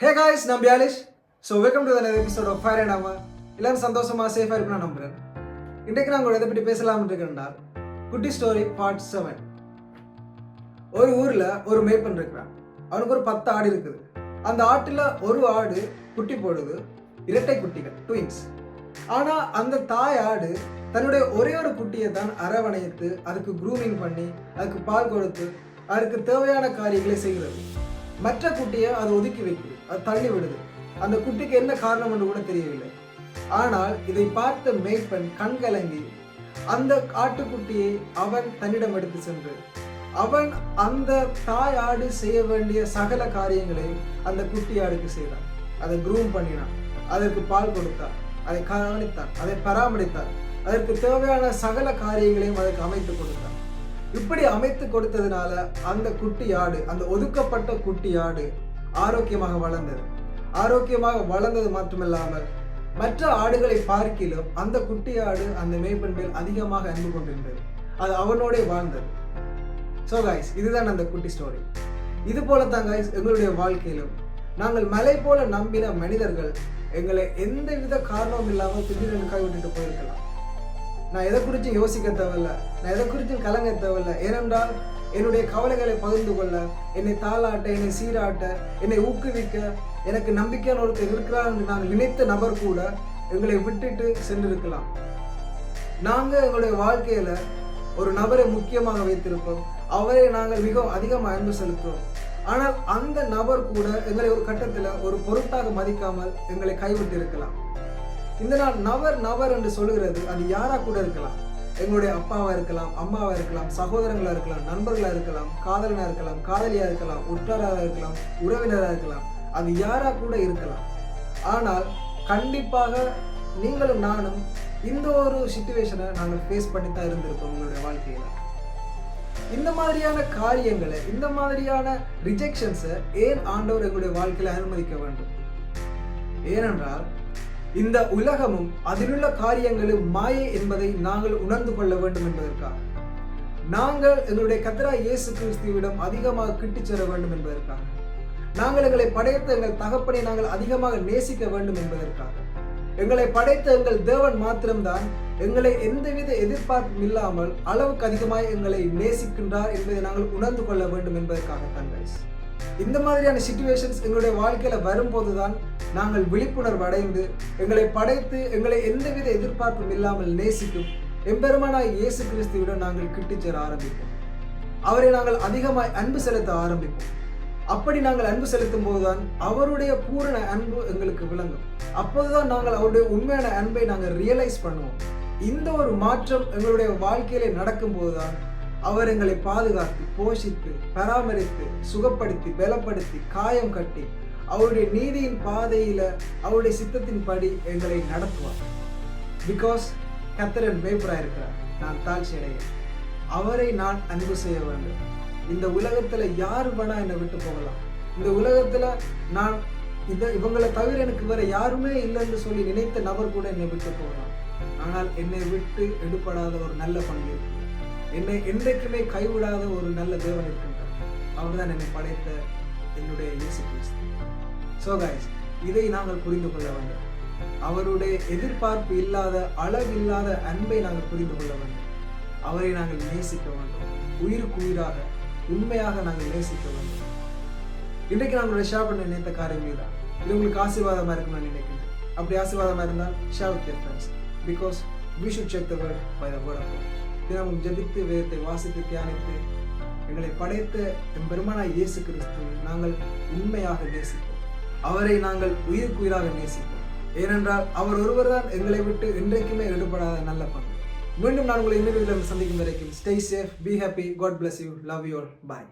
ஹே guys நான் பியாலிஷ். So welcome to தனது episode of fire and அம்மா எல்லாரும் சந்தோஷமாக சேஃபாக இருக்குன்னு நான் நம்புகிறேன் இன்றைக்கு நான் உங்களை எதை பற்றி பேசலாம்னு இருக்கிறேன்னா குட்டி ஸ்டோரி பார்ட் செவன் ஒரு ஊரில் ஒரு மேய்ப்பன் இருக்கிறான். அவனுக்கு ஒரு பத்து ஆடு இருக்குது. அந்த ஆட்டில் ஒரு ஆடு குட்டி போடுது. இரட்டை குட்டிகள் ட்வின்ஸ் ஆனால் அந்த தாய் ஆடு தன்னுடைய ஒரே ஒரு குட்டியை தான் அரவணைத்து அதுக்கு க்ரூமிங் பண்ணி அதுக்கு பால் கொடுத்து அதுக்கு தேவையான காரியங்களை செய்கிறது. மற்ற குட்டியை அது ஒதுக்கி வைக்குது. அது தள்ளி விடுது. அந்த குட்டிக்கு என்ன காரணம் என்று கூட தெரியவில்லை. ஆனால் இதை பார்த்த மேய்ப்பன் கண்கலங்கி அந்த ஆட்டுக்குட்டியை அவன் தன்னிடம் எடுத்து சென்று அவன் அந்த தாய் ஆடு செய்ய வேண்டிய சகல காரியங்களை அந்த குட்டி ஆடுக்கு செய்தான். அதை குரூம் பண்ணினான். அதற்கு பால் கொடுத்தான். அதை கவனித்தான். அதை பராமரித்தான். அதற்கு தேவையான சகல காரியங்களையும் அதற்கு அமைத்து கொடுத்தான். இப்படி அமைத்து கொடுத்ததுனால அந்த குட்டி ஆடு அந்த ஒதுக்கப்பட்ட குட்டி ஆடு ஆரோக்கியமாக வளர்ந்தது. ஆரோக்கியமாக வளர்ந்தது மட்டுமில்லாமல் மற்ற ஆடுகளை பார்க்கிலும் அந்த குட்டி ஆடு அந்த மேய்ப்பன் மேல் அதிகமாக அன்பு கொண்டிருந்தது. அது அவனோடே வாழ்ந்தது. ஸோ காய்ஸ் இதுதான் அந்த குட்டி ஸ்டோரி இது போல தான் காய்ஸ் எங்களுடைய வாழ்க்கையிலும். நாங்கள் மலை போல நம்பின மனிதர்கள் எங்களை எந்த வித காரணமும் இல்லாமல் திடீரென்று கைவிட்டுட்டு போயிருக்கலாம். நான் எதை குறித்தும் யோசிக்க தேவையில்ல. நான் எதை குறித்தும் கலங்க தேவையில்ல. ஏனென்றால் என்னுடைய கவலைகளை பகிர்ந்து கொள்ள என்னை தாளாட்ட என்னை சீராட்ட என்னை ஊக்குவிக்க எனக்கு நம்பிக்கையான ஒருத்தர் இருக்கிறார் என்று நான் நினைத்த நபர் கூட எங்களை விட்டுட்டு சென்றிருக்கலாம். நாங்கள் எங்களுடைய வாழ்க்கையில ஒரு நபரை முக்கியமாக வைத்திருப்போம். அவரை நாங்கள் மிகவும் அதிகமாக அன்பு செலுத்துவோம். ஆனால் அந்த நபர் கூட எங்களை ஒரு கட்டத்தில் ஒரு பொருட்டாக மதிக்காமல் எங்களை கைவிட்டு இருக்கலாம் இந்த நாள் நபர் நபர் என்று சொல்லுகிறது அது யாரா கூட இருக்கலாம். எங்களுடைய அப்பாவா இருக்கலாம் அம்மாவா இருக்கலாம் சகோதரங்களா இருக்கலாம் நண்பர்களா இருக்கலாம் காதலனா இருக்கலாம் காதலியா இருக்கலாம் உற்றாராக இருக்கலாம் உறவினராக இருக்கலாம் அது யாரா கூட இருக்கலாம். ஆனால் கண்டிப்பாக நீங்களும் நானும் இந்த ஒரு சுச்சுவேஷனை நாங்கள் ஃபேஸ் பண்ணி தான் இருந்திருப்போம் உங்களுடைய வாழ்க்கையில். இந்த மாதிரியான காரியங்களை இந்த மாதிரியான ரிஜெக்ஷன்ஸை ஏன் ஆண்டவர் எங்களுடைய வாழ்க்கையில் அனுமதிக்க வேண்டும்? ஏனென்றால் இந்த உலகமும் அதிலுள்ள காரியங்களும் மாயை என்பதை நாங்கள் உணர்ந்து கொள்ள வேண்டும் என்பதற்காக. நாங்கள் எங்களுடைய கத்ரா இயேசு கிறிஸ்துவிடம் அதிகமாக கிட்டிச் செல்ல வேண்டும் என்பதற்காக. நாங்கள் எங்களை படைத்த எங்கள் தகப்பனை நாங்கள் அதிகமாக நேசிக்க வேண்டும் என்பதற்காக. எங்களை படைத்த எங்கள் தேவன் மாத்திரம்தான் எங்களை எந்தவித எதிர்பார்ப்பும் இல்லாமல் அளவுக்கு அதிகமாக எங்களை நேசிக்கின்றார் என்பதை நாங்கள் உணர்ந்து கொள்ள வேண்டும் என்பதற்காக தான். இந்த மாதிரியான சுச்சுவேஷன்ஸ் எங்களுடைய வாழ்க்கையில வரும்போதுதான் நாங்கள் விழிப்புணர்வு அடைந்து எங்களை படைத்து எங்களை எந்தவித எதிர்பார்ப்பும் இல்லாமல் நேசிக்கும் எம்பெருமானாய் இயேசு கிறிஸ்துவிடம் நாங்கள் கிட்டிச் சேர ஆரம்பிப்போம். அவரை நாங்கள் அதிகமாய் அன்பு செலுத்த ஆரம்பிப்போம். அப்படி நாங்கள் அன்பு செலுத்தும் போதுதான் அவருடைய பூரண அன்பு எங்களுக்கு விளங்கும். அப்போதுதான் நாங்கள் அவருடைய உண்மையான அன்பை நாங்கள் ரியலைஸ் பண்ணுவோம். இந்த ஒரு மாற்றம் எங்களுடைய வாழ்க்கையிலே நடக்கும் போதுதான் அவர் எங்களை பாதுகாத்து போஷித்து பராமரித்து சுகப்படுத்தி பலப்படுத்தி காயம் கட்டி அவருடைய நீதியின் பாதையில அவருடைய சித்தத்தின் படி எங்களை நடத்துவார். பிகாஸ் கத்தரன் மேய்ப்பராக இருக்கிறார். நான் தாழ்ச்சி அடைகிறேன் அவரை நான் அன்பு செய்ய வேண்டும். இந்த உலகத்துல யார் வேணா என்னை விட்டு போகலாம். இந்த உலகத்துல நான் இந்த இவங்களை தவிர எனக்கு வேற யாருமே இல்லைன்னு சொல்லி நினைத்த நபர் கூட என்னை விட்டு போகலாம். ஆனால் என்னை விட்டு எடுபடாத ஒரு நல்ல பங்கு இருக்கு என்னை என்றைக்குமே கைவிடாத ஒரு நல்ல தேவன் இருக்கின்றார். அவர்தான் என்னை படைத்த என்னுடைய இயேசு கிறிஸ்து. ஸோ கைஸ் இதை நாங்கள் புரிந்து கொள்ள வேண்டும். அவருடைய எதிர்பார்ப்பு இல்லாத அளவில்லாத அன்பை நாங்கள் புரிந்து கொள்ள வேண்டும். அவரை நாங்கள் நேசிக்க வேண்டும். உயிருக்கு உயிராக உண்மையாக நாங்கள் நேசிக்க வேண்டும். இன்றைக்கு நாங்கள் ஷேர் பண்ண நினைத்த காரியம் இதுதான். இது உங்களுக்கு ஆசீர்வாதமாக இருக்குன்னு நான் நினைக்கிறேன் அப்படி ஆசீர்வாதமாக இருந்தால் share with friends because we should check the word by the word of தினமும் ஜெபித்து வேதத்தை வாசித்து தியானித்து எங்களை படைத்த எம்பெருமானாய் இயேசு கிறிஸ்து நாங்கள் உண்மையாக நேசிப்போம். அவரை நாங்கள் உயிருக்குயிராக நேசிப்போம். ஏனென்றால் அவர் ஒருவர் தான் எங்களை விட்டு என்றைக்குமே விடுபடாத நல்ல பங்கு. மீண்டும் நான் உங்களை இன்னொரு சந்திக்கும் வரைக்கும் stay safe be happy God bless you love you bye